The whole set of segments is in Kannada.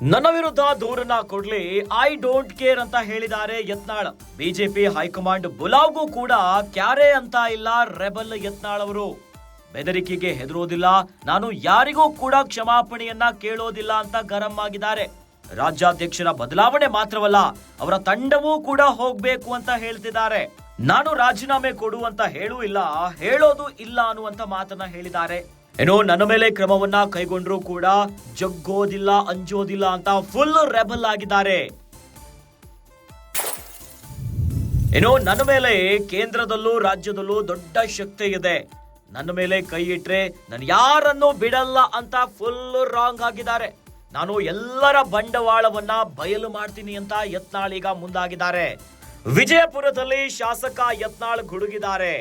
ನನ್ನ ವಿರುದ್ಧ ದೂರನ್ನ ಕೊಡ್ಲಿ ಐ ಡೋಂಟ್ ಕೇರ್ ಅಂತ ಹೇಳಿದ್ದಾರೆ ಯತ್ನಾಳ್. ಬಿಜೆಪಿ ಹೈಕಮಾಂಡ್ ಬುಲಾವ್ಗೂ ಕೂಡ ಕ್ಯಾರೆ ಅಂತ ಇಲ್ಲ, ರೆಬಲ್ ಯತ್ನಾಳ್ ಅವರು. ಬೆದರಿಕೆಗೆ ಹೆದರೋದಿಲ್ಲ, ನಾನು ಯಾರಿಗೂ ಕೂಡ ಕ್ಷಮಾಪಣೆಯನ್ನ ಕೇಳೋದಿಲ್ಲ ಅಂತ ಗರಂ ಆಗಿದ್ದಾರೆ. ರಾಜ್ಯಾಧ್ಯಕ್ಷರ ಬದಲಾವಣೆ ಮಾತ್ರವಲ್ಲ, ಅವರ ತಂಡವೂ ಕೂಡ ಹೋಗ್ಬೇಕು ಅಂತ ಹೇಳ್ತಿದ್ದಾರೆ. ನಾನು ರಾಜೀನಾಮೆ ಕೊಡು ಅಂತ ಹೇಳೂ ಇಲ್ಲ, ಹೇಳೋದು ಇಲ್ಲ ಅನ್ನುವಂತ ಮಾತನ್ನ ಹೇಳಿದ್ದಾರೆ. ಏನೋ ನನ್ನ ಮೇಲೆ ಕ್ರಮವನ್ನ ಕೈಗೊಂಡ್ರು ಕೂಡ ಜಗ್ಗೋದಿಲ್ಲ, ಅಂಜೋದಿಲ್ಲ ಅಂತ ಫುಲ್ ರೆಬಲ್ ಆಗಿದ್ದಾರೆ. ಏನೋ ನನ್ನ ಮೇಲೆ ಕೇಂದ್ರದಲ್ಲೂ ರಾಜ್ಯದಲ್ಲೂ ದೊಡ್ಡ ಶಕ್ತಿ ಇದೆ. ನನ್ನ ಮೇಲೆ ಕೈ ಇಟ್ರೆ ನಾನು ಯಾರನ್ನು ಬಿಡಲ್ಲ ಅಂತ ಫುಲ್ ರಾಂಗ್ ಆಗಿದ್ದಾರೆ. ನಾನು ಎಲ್ಲರ ಬಂಡವಾಳವನ್ನ ಬಯಲು ಮಾಡ್ತೀನಿ ಅಂತ ಯತ್ನಾಳ್ ಈಗ ಮುಂದಾಗಿದ್ದಾರೆ. ವಿಜಯಪುರದಲ್ಲಿ ಶಾಸಕ ಯತ್ನಾಳ್ ಗುಡುಗಿದ್ದಾರೆ.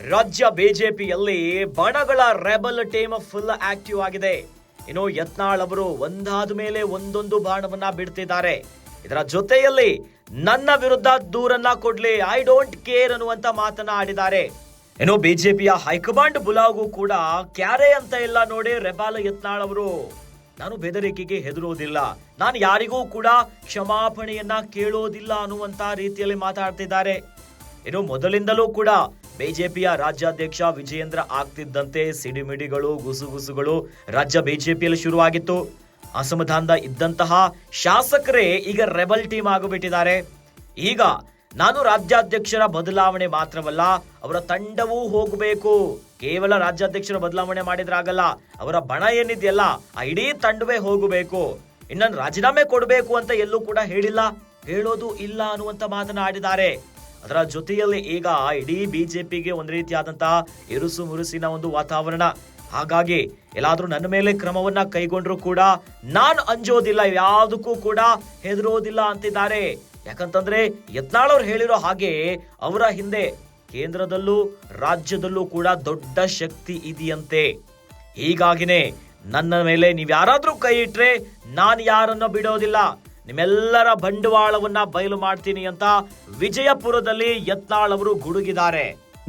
ರಾಜ್ಯ ಬಿಜೆಪಿಯಲ್ಲಿ ಬಣಗಳ ರೆಬಲ್ ಟೀಮ್ ಫುಲ್ ಆಕ್ಟಿವ್ ಆಗಿದೆ. ಇನ್ನು ಯತ್ನಾಳ್ ಅವರು ಒಂದಾದ ಮೇಲೆ ಒಂದೊಂದು ಬಾಣವನ್ನ ಬಿಡ್ತಿದ್ದಾರೆ. ಇದರ ಜೊತೆಯಲ್ಲಿ ನನ್ನ ವಿರುದ್ಧ ದೂರನ್ನ ಕೊಡ್ಲಿ ಐ ಡೋಂಟ್ ಕೇರ್ ಅನ್ನುವಂತ ಮಾತನ್ನ ಆಡಿದ್ದಾರೆ. ಇನ್ನು ಬಿಜೆಪಿಯ ಹೈಕಮಾಂಡ್ ಬುಲಾಗು ಕೂಡ ಕ್ಯಾರೆ ಅಂತ ಇಲ್ಲ ನೋಡಿ ರೆಬಾಲ ಯತ್ನಾಳ್ ಅವರು. ನಾನು ಬೆದರಿಕೆಗೆ ಹೆದರುವುದಿಲ್ಲ. ನಾನು ಯಾರಿಗೂ ಕೂಡ ಕ್ಷಮಾಪಣೆಯನ್ನ ಕೇಳೋದಿಲ್ಲ ಅನ್ನುವಂತ ರೀತಿಯಲ್ಲಿ ಮಾತಾಡ್ತಿದ್ದಾರೆ. ಇನ್ನು ಮೊದಲಿಂದಲೂ ಕೂಡ ಬಿಜೆಪಿಯ ರಾಜ್ಯಾಧ್ಯಕ್ಷ ವಿಜಯೇಂದ್ರ ಆಗ್ತಿದ್ದಂತೆ ಸಿಡಿಮಿಡಿಗಳು, ಗುಸುಗುಸುಗಳು ರಾಜ್ಯ ಬಿಜೆಪಿಯಲ್ಲಿ ಶುರುವಾಗಿತ್ತು. ಅಸಮಾಧಾನದ ಇದ್ದಂತಹ ಶಾಸಕರೇ ಈಗ ರೆಬಲ್ ಟೀಮ್ ಆಗಿಬಿಟ್ಟಿದ್ದಾರೆ. ಈಗ ನಾನು ರಾಜ್ಯಾಧ್ಯಕ್ಷರ ಬದಲಾವಣೆ ಮಾತ್ರವಲ್ಲ, ಅವರ ತಂಡವೂ ಹೋಗಬೇಕು. ಕೇವಲ ರಾಜ್ಯಾಧ್ಯಕ್ಷರ ಬದಲಾವಣೆ ಮಾಡಿದ್ರಾಗಲ್ಲ, ಅವರ ಬಣ ಏನಿದೆಯಲ್ಲ ಆ ಇಡೀ ತಂಡವೇ ಹೋಗಬೇಕು. ಇನ್ನೊಂದು ರಾಜೀನಾಮೆ ಕೊಡಬೇಕು ಅಂತ ಎಲ್ಲೂ ಕೂಡ ಹೇಳಿಲ್ಲ. ಹೇಳೋದು ಇಲ್ಲ ಅನ್ನುವಂತ ಮಾತನ್ನ ಆಡಿದ್ದಾರೆ. ಅದರ ಜೊತೆಯಲ್ಲಿ ಈಗ ಇಡೀ ಬಿಜೆಪಿಗೆ ಒಂದು ರೀತಿಯಾದಂತಹ ಇರುಸು ಮುರುಸಿನ ಒಂದು ವಾತಾವರಣ. ಹಾಗಾಗಿ ಎಲ್ಲಾದ್ರೂ ನನ್ನ ಮೇಲೆ ಕ್ರಮವನ್ನ ಕೈಗೊಂಡ್ರು ಕೂಡ ನಾನು ಅಂಜೋದಿಲ್ಲ, ಯಾವುದಕ್ಕೂ ಕೂಡ ಹೆದರೋದಿಲ್ಲ ಅಂತಿದ್ದಾರೆ. ಯಾಕಂತಂದ್ರೆ ಯತ್ನಾಳ್ ಅವ್ರು ಹೇಳಿರೋ ಹಾಗೆ ಅವರ ಹಿಂದೆ ಕೇಂದ್ರದಲ್ಲೂ ರಾಜ್ಯದಲ್ಲೂ ಕೂಡ ದೊಡ್ಡ ಶಕ್ತಿ ಇದೆಯಂತೆ. ಹೀಗಾಗಿನೇ ನನ್ನ ಮೇಲೆ ನೀವು ಯಾರಾದ್ರೂ ಕೈ ಇಟ್ರೆ ನಾನು ಯಾರನ್ನ ಬಿಡೋದಿಲ್ಲ. ನಿಮ್ಮೆಲ್ಲರ ಬಂಡವಾಳವನ್ನ ಬಯಲು ಮಾಡ್ತೀನಿ ಅಂತ ವಿಜಯಪುರದಲ್ಲಿ ಯತ್ನಾಳ್ ಅವರು ಗುಡುಗಿದ್ದಾರೆ.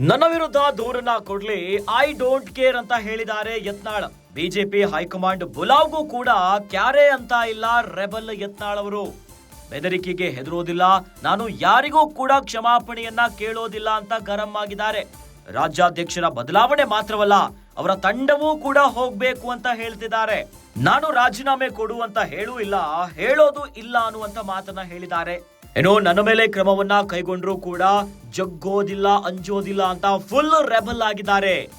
ನನ್ನ ವಿರುದ್ಧ ದೂರನ್ನ ಕೊಡ್ಲಿ ಐ ಡೋಂಟ್ ಕೇರ್ ಅಂತ ಹೇಳಿದ್ದಾರೆ ಯತ್ನಾಳ್. ಬಿಜೆಪಿ ಹೈಕಮಾಂಡ್ ಬುಲಾವ್ಗೂ ಕೂಡ ಕ್ಯಾರೆ ಅಂತ ಇಲ್ಲ ರೆಬಲ್ ಯತ್ನಾಳ್ ಅವರು. ಬೆದರಿಕೆಗೆ ಹೆದರೋದಿಲ್ಲ, ನಾನು ಯಾರಿಗೂ ಕೂಡ ಕ್ಷಮಾಪಣೆಯನ್ನ ಕೇಳೋದಿಲ್ಲ ಅಂತ ಗರಂ ಆಗಿದ್ದಾರೆ. ರಾಜ್ಯಾಧ್ಯಕ್ಷರ ಬದಲಾವಣೆ ಮಾತ್ರವಲ್ಲ, ಅವರ ತಂಡವೂ ಕೂಡ ಹೋಗ್ಬೇಕು ಅಂತ ಹೇಳ್ತಿದ್ದಾರೆ. ನಾನು ರಾಜೀನಾಮೆ ಕೊಡು ಅಂತ ಹೇಳೂ ಇಲ್ಲ, ಹೇಳೋದು ಇಲ್ಲ ಅನ್ನುವಂತ ಮಾತನ್ನ ಹೇಳಿದ್ದಾರೆ. ಏನೋ ನನ್ನ ಮೇಲೆ ಕ್ರಮವನ್ನ ಕೈಗೊಂಡ್ರು ಕೂಡ ಜಗ್ಗೋದಿಲ್ಲ, ಅಂಜೋದಿಲ್ಲ ಅಂತ ಫುಲ್ ರೆಬಲ್ ಆಗಿದ್ದಾರೆ.